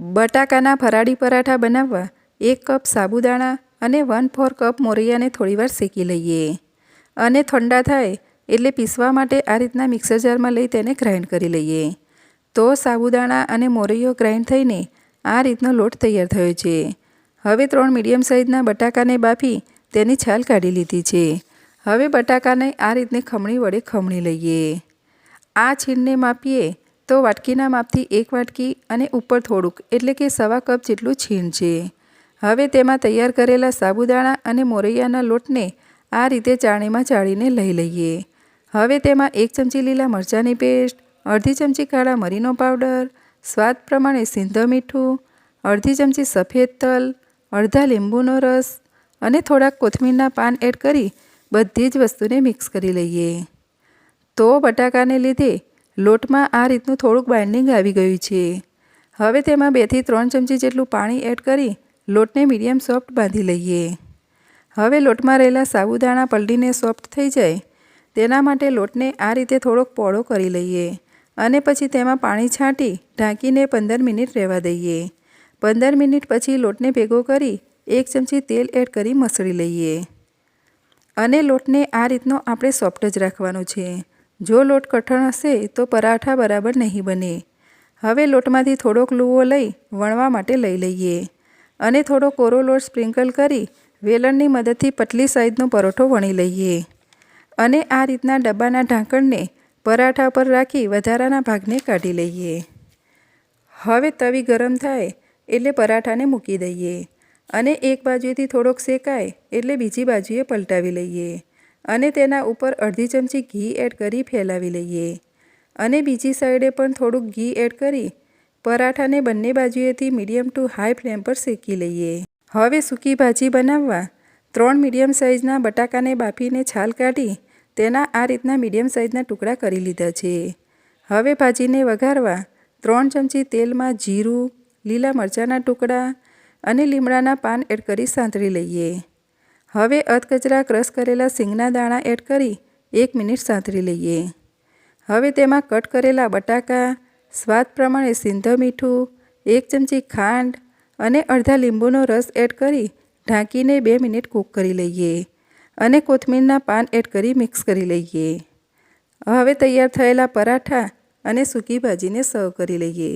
બટાકાના ફરાળી પરાઠા બનાવવા એક કપ સાબુદાણા અને વન ફોર કપ મોરૈયાને થોડીવાર શેકી લઈએ. અને ઠંડા થાય એટલે પીસવા માટે આ રીતના મિક્સર જારમાં લઈ તેને ગ્રાઇન્ડ કરી લઈએ. તો સાબુદાણા અને મોરૈયો ગ્રાઇન્ડ થઈને આ રીતનો લોટ તૈયાર થયો છે. હવે ત્રણ મીડિયમ સાઇઝના બટાકાને બાફી તેની છાલ કાઢી લીધી છે. હવે બટાકાને આ રીતને ખમણી વડે ખમણી લઈએ. આ છીણને માપીએ તો વાટકીના માપથી એક વાટકી અને ઉપર થોડુંક, એટલે કે સવા કપ જેટલું છીણ છે હવે તેમાં તૈયાર કરેલા સાબુદાણા અને મોરૈયાના લોટને આ રીતે ચાણીમાં ચાળીને લઈ લઈએ. હવે તેમાં એક ચમચી લીલા મરચાંની પેસ્ટ, અડધી ચમચી કાળા મરીનો પાવડર, સ્વાદ પ્રમાણે સિંધો મીઠું, અડધી ચમચી સફેદ તલ, અડધા લીંબુનો રસ અને થોડાક કોથમીરના પાન એડ કરી બધી જ વસ્તુને મિક્સ કરી લઈએ. તો બટાકાને લીધે લોટમાં આ રીતનું થોડુંક બાઇન્ડિંગ આવી ગયું છે. હવે તેમાં બેથી ત્રણ ચમચી જેટલું પાણી એડ કરી લોટને મીડિયમ સોફ્ટ બાંધી લઈએ. હવે લોટમાં રહેલા સાબુદાણા પલળીને સોફ્ટ થઈ જાય. તેના માટે લોટને આ રીતે થોડોક પોળો કરી લઈએ અને પછી તેમાં પાણી છાંટી ઢાંકીને પંદર મિનિટ રહેવા દઈએ. પંદર મિનિટ પછી લોટને ભેગો કરી એક ચમચી તેલ એડ કરી મસળી લઈએ. અને લોટને આ રીતનો આપણે સોફ્ટ જ રાખવાનો છે. જો લોટ કઠણ હશે, તો પરાઠા બરાબર નહીં બને. હવે લોટમાંથી થોડોક લૂવો લઈ વણવા માટે લઈ લઈએ અને થોડો કોરો લોટ સ્પ્રિંકલ કરી વેલણની મદદથી પતલી સાઈઝનો પરોઠો વણી લઈએ. અને આ રીતના ડબ્બાના ઢાંકણને પરાઠા પર રાખી વધારાના ભાગને કાઢી લઈએ. હવે તવી ગરમ થાય એટલે પરાઠાને મૂકી દઈએ અને એક બાજુએથી થોડોક શેકાય એટલે બીજી બાજુએ પલટાવી લઈએ. અને તેના ઉપર અડધી ચમચી ઘી એડ કરી ફેલાવી લઈએ. અને બીજી સાઈડે પણ થોડુંક ઘી એડ કરી પરાઠાને બંને બાજુએથી મીડિયમ ટુ હાઈ ફ્લેમ પર શેકી લઈએ. હવે સૂકી ભાજી બનાવવા ત્રણ મીડિયમ સાઇઝના બટાકાને બાફીને છાલ કાઢી તેના આ રીતના મીડિયમ સાઇઝના ટુકડા કરી લીધા છે. હવે ભાજીને વઘારવા ત્રણ ચમચી તેલમાં જીરું, લીલા મરચાંના ટુકડા અને લીમડાના પાન એડ કરી સાંતળી લઈએ. હવે અધકચરા ક્રશ કરેલા સિંગના દાણા એડ કરી એક મિનિટ સાંતળી લઈએ. હવે તેમાં કટ કરેલા બટાકા, સ્વાદ પ્રમાણે સિંધો મીઠું, એક ચમચી ખાંડ અને અડધા લીંબુનો રસ એડ કરી ઢાંકીને બે મિનિટ કૂક કરી લઈએ અને કોથમીરના પાન એડ કરી મિક્સ કરી લઈએ. હવે તૈયાર થયેલા પરાઠા અને સૂકી ભાજીને સર્વ કરી લઈએ.